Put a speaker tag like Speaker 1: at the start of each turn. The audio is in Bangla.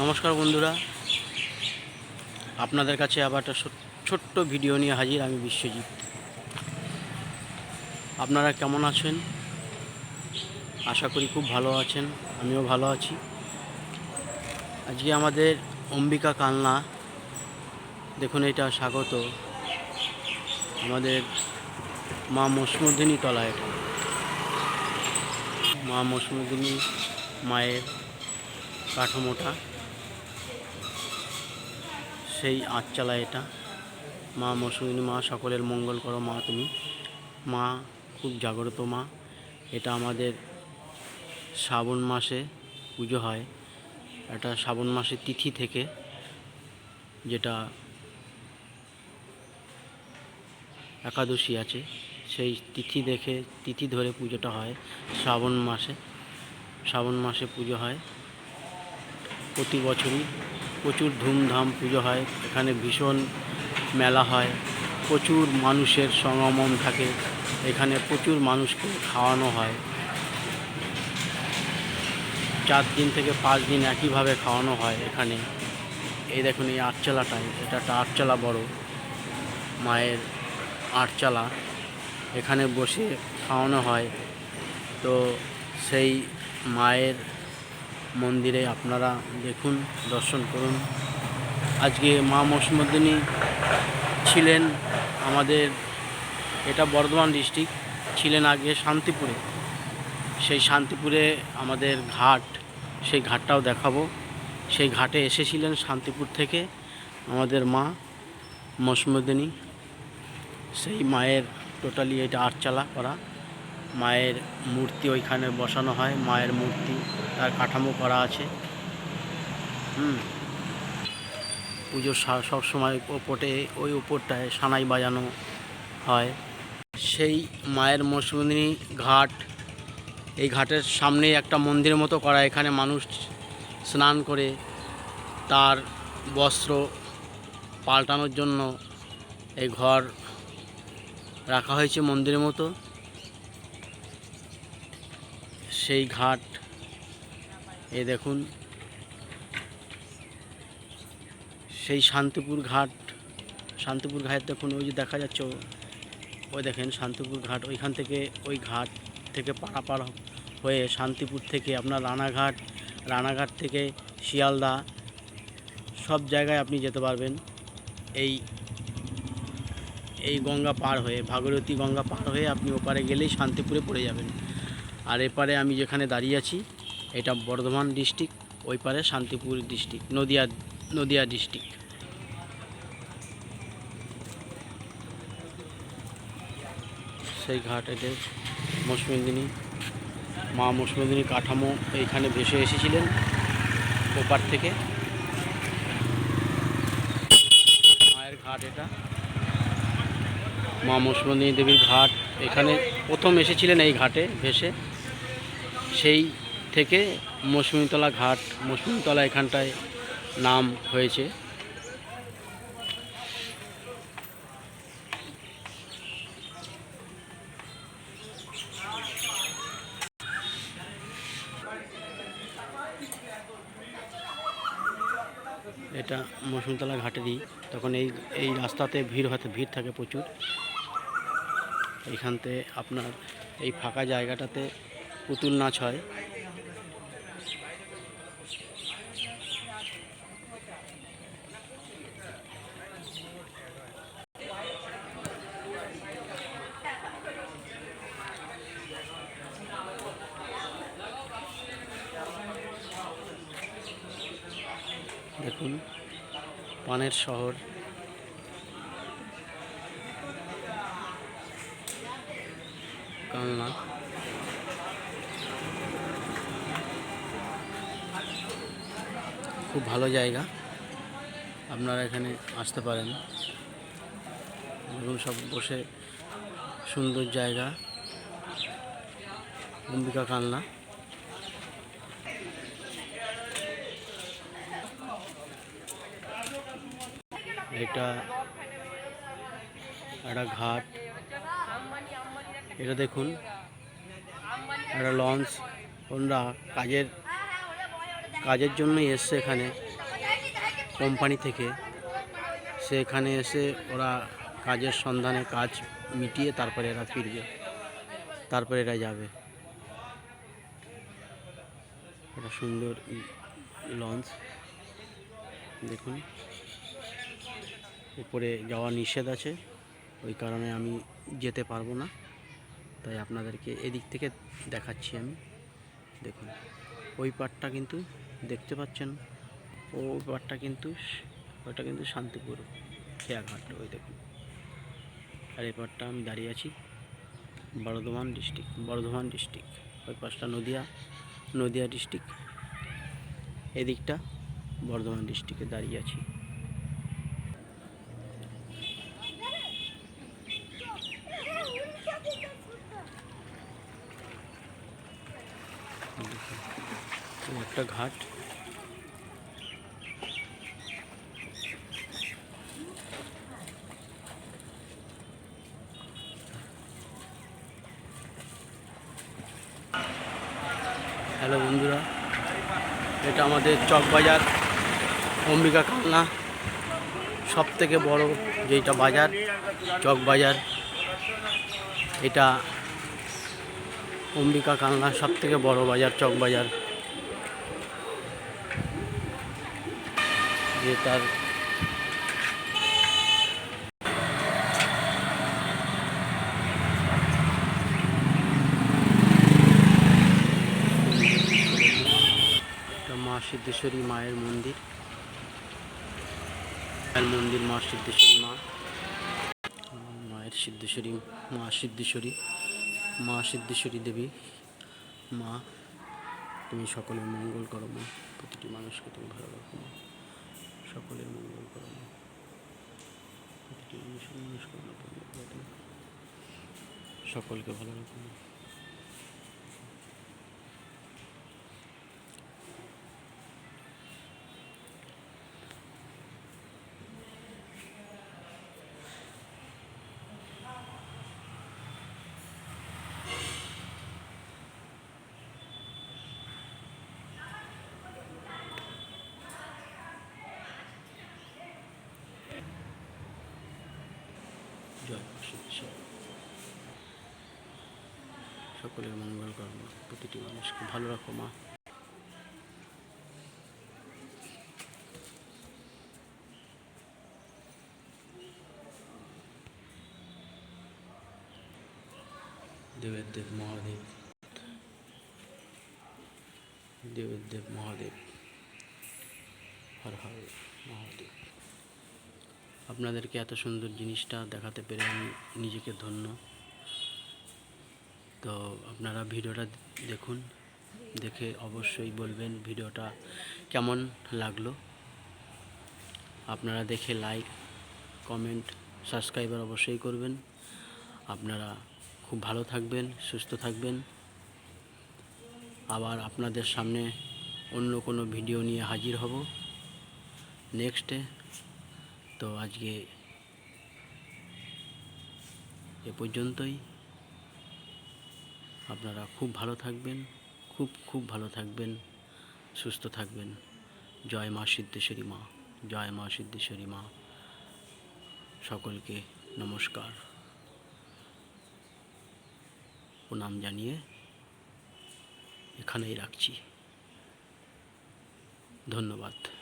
Speaker 1: নমস্কার বন্ধুরা। আপনাদের কাছে আবার একটা ছোট্ট ভিডিও নিয়ে হাজির আমি বিশ্বজিৎ। আপনারা কেমন আছেন? আশা করি খুব ভালো আছেন, আমিও ভালো আছি। আজকে আমাদের অম্বিকা কালনা দেখুন, এটা স্বাগত। আমাদের মা মসমুদ্দিনী তলা এটা। মা মসমুদ্দিনী মায়ের কাঠামোটা। সেই আটচালা এটা। মা মসুরিনী মা সকলের মঙ্গল করো মা তুমি। মা খুব জাগ্রত মা। এটা আমাদের শ্রাবণ মাসে পুজো হয়। এটা শ্রাবণ মাসের তিথি থেকে যেটা একাদশী আছে, সেই তিথি দেখে, তিথি ধরে পুজোটা হয় শ্রাবণ মাসে। শ্রাবণ মাসে পুজো হয়। প্রতি বছরই প্রচুর ধুমধাম পুজো হয়, এখানে ভীষণ মেলা হয়, প্রচুর মানুষের সমাগম থাকে, এখানে প্রচুর মানুষকে খাওয়ানো হয়। চার দিন থেকে পাঁচ দিন একইভাবে খাওয়ানো হয় এখানে। এই দেখুন এই আটচালাটায় এটা একটা আটচালা বড়, মায়ের আটচালা, এখানে বসে খাওয়ানো হয়। তো সেই মায়ের মন্দিরে আপনারা দেখুন, দর্শন করুন। আজকে মা মসমুদ্দিনী ছিলেন আমাদের, এটা বর্ধমান ডিস্ট্রিক্ট, ছিলেন আগে শান্তিপুরে। সেই শান্তিপুরে আমাদের ঘাট, সেই ঘাটটাও দেখাবো। সেই ঘাটে এসেছিলেন শান্তিপুর থেকে আমাদের মা মসমুদ্দিনী। সেই মায়ের টোটালি এটা আটচালা করা। মায়ের মূর্তি ওইখানে বসানো হয়, মায়ের মূর্তি তার কাঠামো করা আছে। হুম। পুজোর সা- সবসময় ওপরে ওই উপরটায় সানাই বাজানো হয়। সেই মায়ের মৌসুমিনী ঘাট, এই ঘাটের সামনেই একটা মন্দিরের মতো করা, এখানে মানুষ স্নান করে তার বস্ত্র পাল্টানোর জন্য এই ঘর রাখা হয়েছে মন্দিরের মতো। সেই ঘাট। এ দেখুন। সেই শান্তিপুর ঘাট। শান্তিপুর ঘাট দেখুন, ওই যে দেখা যাচ্ছে, ওই দেখেন শান্তিপুর ঘাট। ওইখান থেকে ওই ঘাট থেকে পারাপার হয়ে শান্তিপুর থেকে আপনার রানাঘাট রানাঘাট থেকে শিয়ালদা, সব জায়গায় আপনি যেতে পারবেন। এই এই গঙ্গা পার হয়ে, ভাগীরথী গঙ্গা পার হয়ে আপনি ওপারে গেলেই শান্তিপুরে পড়ে যাবেন। আর এপারে আমি যেখানে দাঁড়িয়ে আছি, এটা বর্ধমান ডিস্ট্রিক্ট, ওই পারে শান্তিপুর ডিস্ট্রিক্ট, নদিয়া নদিয়া ডিস্ট্রিক্ট। সেই ঘাট এতে মৌসুমিন্দিনী, মা মৌসুমিন্দিনী কাঠামো এইখানে ভেসে এসেছিলেন, ওপার থেকে। মায়ের ঘাট এটা। মা মৌসুমন্দিনী দেবীর ঘাট, এখানে প্রথম এসেছিলেন এই ঘাটে ভেসে। সেই থেকে মৌসুমীতলা ঘাট, মৌসুমিতলা এখানটায় নাম হয়েছে। এটা মৌসুমতলা ঘাটেরই, তখন এই এই রাস্তাতে ভিড় হতে, ভিড় থাকে প্রচুর। এইখানতে আপনার এই ফাঁকা জায়গাটাতে পুতুল নাচ হয়। দেখুন পানের শহর। খুব ভালো জায়গা। আপনারা এখানে আসতে পারেন। দেখুন সব বসে সুন্দর জায়গা। অম্বিকা কালনা এটা একটা ঘাট। এটা দেখুন। একটা লঞ্চ। ওনারা কাজের কাজের জন্য এসছে এখানে, কোম্পানি থেকে। সেখানে এসে ওরা কাজের সন্ধানে কাজ মিটিয়ে তারপরে এরা ফিরবে, তারপরে এরা যাবে। একটা সুন্দর লঞ্চ, দেখুন। উপরে যাওয়া নিষেধ আছে, ওই কারণে আমি যেতে পারব না। তাই আপনাদেরকে এদিক থেকে দেখাচ্ছি আমি, দেখুন। ওই পাটটা কিন্তু দেখতে পাচ্ছেন, ওই পাটটা কিন্তু ওটা কিন্তু শান্তিপুর খেয়াঘাট, ওই দেখুন। আর এই পাটটা আমি দাঁড়িয়ে আছি বর্ধমান ডিস্ট্রিক্ট বর্ধমান ডিস্ট্রিক্ট, ওই পাশটা নদিয়া নদিয়া ডিস্ট্রিক্ট। এদিকটা বর্ধমান ডিস্ট্রিক্টে দাঁড়িয়ে আছি। একটা ঘাট। হ্যালো বন্ধুরা, এটা আমাদের চকবাজার, অম্বিকা কালনা সব থেকে বড় যেটা বাজার, চকবাজার, এটা অম্বিকা কালনা সব থেকে বড় বাজার, চকবাজার। যে তার এটা মা সিদ্ধেশ্বরী মায়ের মন্দির। মায়ের মন্দির মা সিদ্ধেশ্বরী মা। মায়ের সিদ্ধেশ্বরী, মা সিদ্ধেশ্বরী মা সিদ্ধেশ্বরী দেবী, মা। তুমি সকলের মঙ্গল করো মা। প্রতিটি মানুষকে তুমি ভালো রাখো মা। সকলের মঙ্গল করো মা। প্রতিটি মানুষের মানুষকে সকলকে ভালো রাখো মা। সকলের মঙ্গল করো মা, প্রতিটি মানুষকে ভালো রাখো মা। দেবের দেব মহাদেব দেবের দেব মহাদেব, হর হর মহাদেব। আপনাদেরকে এত সুন্দর জিনিসটা দেখাতে পেরে আমি নিজেকে ধন্য। তো আপনারা ভিডিওটা দেখুন, দেখে অবশ্যই বলবেন ভিডিওটা কেমন লাগল। আপনারা দেখে লাইক কমেন্ট সাবস্ক্রাইবার অবশ্যই করবেন। আপনারা খুব ভালো থাকবেন, সুস্থ থাকবেন। আবার আপনাদের সামনে অন্য কোনো ভিডিও নিয়ে হাজির হব। নেক্সটে তো আজকে এ পর্যন্তই। আপনারা খুব ভালো থাকবেন, খুব খুব ভালো থাকবেন, সুস্থ থাকবেন। জয় মা সিদ্ধেশ্বরী মা, জয় মা সিদ্ধেশ্বরী মা। সকলকে নমস্কার। প্রণাম জানিয়ে এখানেই রাখছি। ধন্যবাদ।